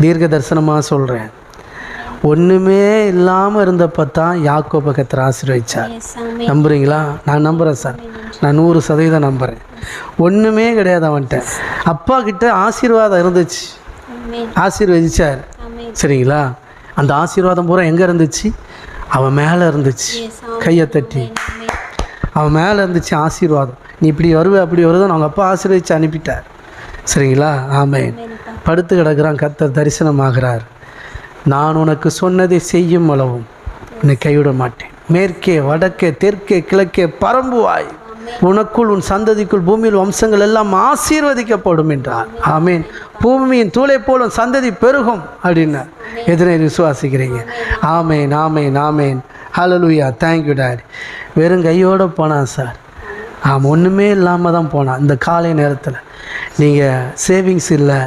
தீர்க்க தரிசனமாக சொல்கிறேன் ஒன்றுமே இல்லாமல் இருந்தப்போ தான் யாக்கோபை கத்தர் ஆசீர்வதிச்சார். நம்புறீங்களா? நான் நம்புகிறேன் சார். நான் நூறு சதவீதம் நம்புகிறேன் ஒன்றுமே கிடையாது அவன்கிட்ட. அப்பா கிட்ட ஆசீர்வாதம் இருந்துச்சு. ஆசீர்வதிச்சார். சரிங்களா? அந்த ஆசீர்வாதம் பூரா எங்கே இருந்துச்சு? அவன் மேலே இருந்துச்சு. கையை தட்டி. அவன் மேலே இருந்துச்சு ஆசீர்வாதம். நீ இப்படி வருவ அப்படி வருதுன்னு அவங்க அப்பா ஆசீர்வதிச்சு அனுப்பிட்டார். சரிங்களா? ஆமேன். படுத்து கிடக்கிறான். கத்தர் தரிசனமாகிறார். நான் உனக்கு சொன்னதை செய்யும் அளவும் உன்னை கைவிட மாட்டேன். மேற்கே வடக்கே தெற்கே கிழக்கே பரம்புவாய். உனக்குள் உன் சந்ததிக்குள் பூமியில் வம்சங்கள் எல்லாம் ஆசீர்வதிக்கப்படும் என்றார். ஆமீன். பூமியின் தூளை போல சந்ததி பெருகும் அப்படின்னார் எதனை விசுவாசிக்கிறீங்க? ஆமேன் ஆமேன் ஆமேன். ஹலலுயா தேங்க்யூ டாடி வெறும் கையோடு போனான் சார் ஆமாம் ஒன்றுமே இல்லாமல் தான் போனான். இந்த காலை நேரத்தில். நீங்கள் சேவிங்ஸ் இல்லை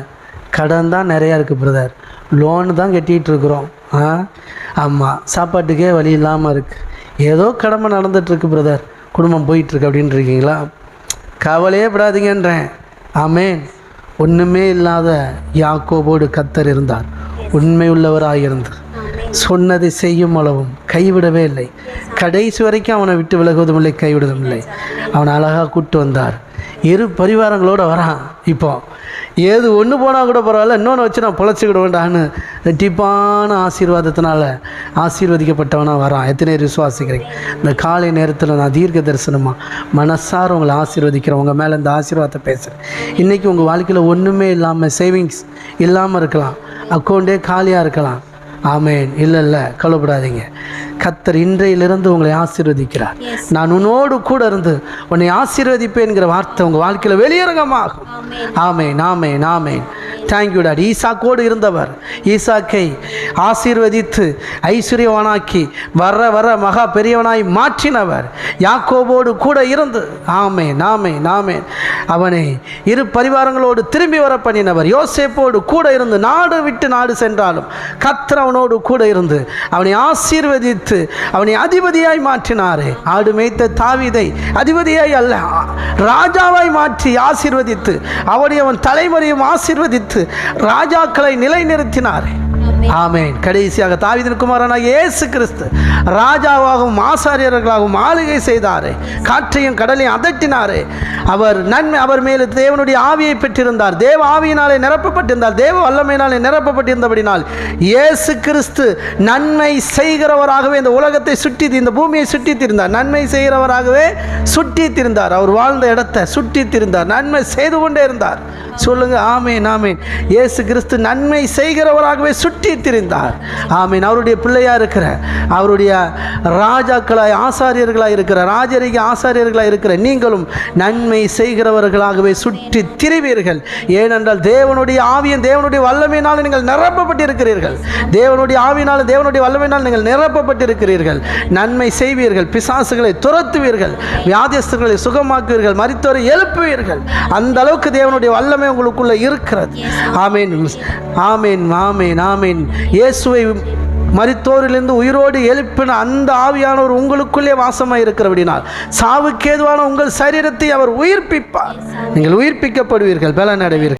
கடன் தான் நிறையா இருக்குது பிரதர் லோனு தான் கட்டிகிட்டு இருக்கிறோம். ஆ? ஆமாம் சாப்பாட்டுக்கே வழி இல்லாமல் இருக்குது ஏதோ கடமை நடந்துகிட்ருக்கு பிரதர் குடும்பம் போயிட்டுருக்கு அப்படின்ட்டு இருக்கீங்களா? கவலையே படாதீங்கன்றேன். ஆமேன். ஒன்றுமே இல்லாத யாக்கோபோடு கத்தர் இருந்தார். உண்மை உள்ளவராக இருந்தார் சொன்னதை செய்யும் அளவும் கைவிடவே இல்லை. கடைசி வரைக்கும் அவனை விட்டு விலகுவதும் இல்லை கைவிடுவதும் இல்லை. அவனை அழகாக கூப்பிட்டு வந்தார். இரு பரிவாரங்களோடு வரான் இப்போ. ஏது ஒன்று போனால் கூட பரவாயில்ல இன்னொன்று வச்சு நான் பொழைச்சிக்கிட வேண்டான்னு ரெட்டிப்பான ஆசீர்வாதத்தினால ஆசீர்வதிக்கப்பட்டவனாக வரான். எத்தனை விசுவாசிக்கிறீங்க? இந்த காலை நேரத்தில் நான் தீர்க்க தரிசனமாக மனசார உங்களை ஆசீர்வதிக்கிறேன். உங்கள் மேலே இந்த ஆசீர்வாதத்தை பேசுகிறேன் இன்றைக்கி உங்கள் வாழ்க்கையில் ஒன்றுமே இல்லாமல் சேவிங்ஸ் இல்லாமல் இருக்கலாம். அக்கௌண்ட்டே காலியாக இருக்கலாம். ஆமேன். இல்லை இல்லை. கவலைப்படாதீங்க. கத்தர் இன்றையிலிருந்து உங்களை ஆசீர்வதிக்கிறார். நான் உன்னோடு கூட இருந்து உன்னை ஆசீர்வதிப்பேன்கிற வார்த்தை உங்கள் வாழ்க்கையில் வெளியரங்கமாகும். ஆமென் ஆமேன் ஆமேன் ஆமேன். தேங்க்யூ டாடி ஈசாக்கோடு இருந்தவர். ஈசாக்கை ஆசீர்வதித்து ஐஸ்வர்யவானாக்கி வர வர மகா பெரியவனாய் மாற்றினவர். யாக்கோபோடு கூட இருந்து ஆமே நாமே நாமே அவனை இரு பரிவாரங்களோடு திரும்பி வர பண்ணினவர். யோசேப்போடு கூட இருந்து நாடு விட்டு நாடு சென்றாலும் கத்தர் அவனோடு கூட இருந்து அவனை ஆசீர்வதித்து அவனை அதிபதியாய் மாற்றினாரே. ஆடு மேய்த்த தாவிதை அதிபதியாய் அல்ல ராஜாவாய் மாற்றி ஆசீர்வதித்து அவனை அவன் தலைமுறையும் ஆசீர்வதித்து ராஜாக்களை நிலைநிறுத்தினார். ஆமேன். கடைசியாக தாவிதன் குமாரனாக இயேசு கிறிஸ்து ராஜாவாகவும் ஆசாரியர்களாகவும் ஆளுகை செய்தார். காற்றையும் கடலையும் அதட்டினார். அவர் நன்மை அவர் மேல் தேவனுடைய ஆவியை பெற்றிருந்தார். தேவ ஆவியினாலே நிரப்பப்பட்டிருந்தார். தேவ வல்லமையினாலே நிரப்பப்பட்டிருந்தபடினால் இயேசு கிறிஸ்து நன்மை செய்கிறவராகவே இந்த உலகத்தை சுற்றி இந்த பூமியை சுற்றி திருந்தார். நன்மை செய்கிறவராகவே சுற்றி திருந்தார். அவர் வாழ்ந்த இடத்தை சுற்றி திருந்தார். நன்மை செய்து கொண்டே இருந்தார். சொல்லுங்க ஆமேன் ஆமேன். இயேசு கிறிஸ்து நன்மை செய்கிறவராகவே சுற்றி திரிந்தார் ஆமீன். அவருடைய பிள்ளையா இருக்கிற அவருடைய ராஜாக்களாய் ஆசாரியர்களாய் இருக்கிற ராஜரிக ஆசாரியர்களாய் இருக்கிற நீங்களும் நன்மை செய்கிறவர்களாகவே சுற்றி திரிவீர்கள். ஏனென்றால் தேவனுடைய ஆவியன் தேவனுடைய வல்லமையினால் நீங்கள் நிரப்பப்பட்டிருக்கிறீர்கள். தேவனுடைய ஆவியினால் தேவனுடைய வல்லமையினால் நீங்கள் நிரப்பப்பட்டிருக்கிறீர்கள். நன்மை செய்வீர்கள் பிசாசுகளை துரத்துவீர்கள் வியாதியஸ்தர்களை சுகமாக்குவீர்கள் மரித்தோரை எழுப்புவீர்கள். அந்த அளவுக்கு தேவனுடைய வல்லமை உங்களுக்குள்ள இருக்கிறது. ஆமீன். ஆமீன் ஆமீன் ஆமீன். இயேசுவை மறித்தோரிலிருந்து உயிரோடு எழுப்பின அந்த ஆவியானவர் உங்களுக்குள்ளே வாசமாக இருக்கிறபடினால் சாவுக்கேதுவான உங்கள் சரீரத்தை அவர் உயிர்ப்பிப்பார். நீங்கள் உயிர்ப்பிக்கப்படுவீர்கள் பலன் அடைவீர்கள்